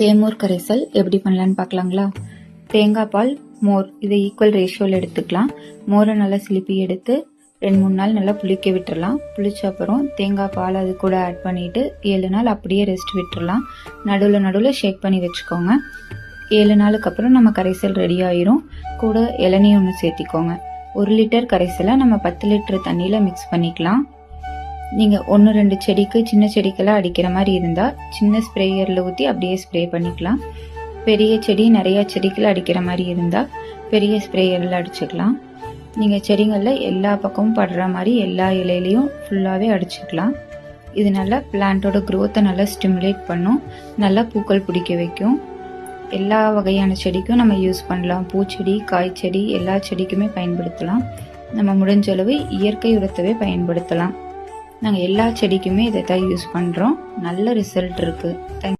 தேமோர் கரைசல் எப்படி பண்ணலான்னு பார்க்கலாங்களா? தேங்காய் பால் மோர். இதை ஈக்குவல் ரேஷியோவில் எடுத்துக்கலாம். மோரை நல்லா சிலிப்பி எடுத்து ரெண்டு மூணு நாள் நல்லா புளிக்க விட்டுறலாம். புளிச்ச அப்புறம் தேங்காய் பால் அது கூட ஆட் பண்ணிவிட்டு ஏழு நாள் அப்படியே ரெஸ்ட் விட்டுறலாம். நடுவில் நடுவில் ஷேக் பண்ணி வச்சுக்கோங்க. ஏழு நாளுக்கு அப்புறம் நம்ம கரைசல் ரெடி ஆயிரும். கூட இளநீ ஒன்று சேர்த்திக்கோங்க. ஒரு லிட்டர் கரைசலை நம்ம பத்து லிட்டர் தண்ணியில் மிக்ஸ் பண்ணிக்கலாம். நீங்கள் ஒன்று ரெண்டு செடிக்கு சின்ன செடிக்கெல்லாம் அடிக்கிற மாதிரி இருந்தால் சின்ன ஸ்ப்ரேயரில் ஊற்றி அப்படியே ஸ்ப்ரே பண்ணிக்கலாம். பெரிய செடி நிறையா செடிக்கெல்லாம் அடிக்கிற மாதிரி இருந்தால் பெரிய ஸ்ப்ரேயரில் அடிச்சுக்கலாம். நீங்கள் செடிங்களில் எல்லா பக்கமும் படுற மாதிரி எல்லா இலையிலையும் ஃபுல்லாகவே அடிச்சுக்கலாம். இது நல்லா பிளான்ட்டோட க்ரோத்தை நல்லா ஸ்டிமுலேட் பண்ணும். நல்லா பூக்கள் பிடிக்க வைக்கும். எல்லா வகையான செடிக்கும் நம்ம யூஸ் பண்ணலாம். பூச்செடி காய்ச்செடி எல்லா செடிக்குமே பயன்படுத்தலாம். நம்ம முடிஞ்ச அளவு இயற்கை உரத்தவே பயன்படுத்தலாம். நாங்கள் எல்லா செடிக்குமே இதை தான் யூஸ் பண்ணுறோம் நல்ல ரிசல்ட் இருக்குது தேங்க்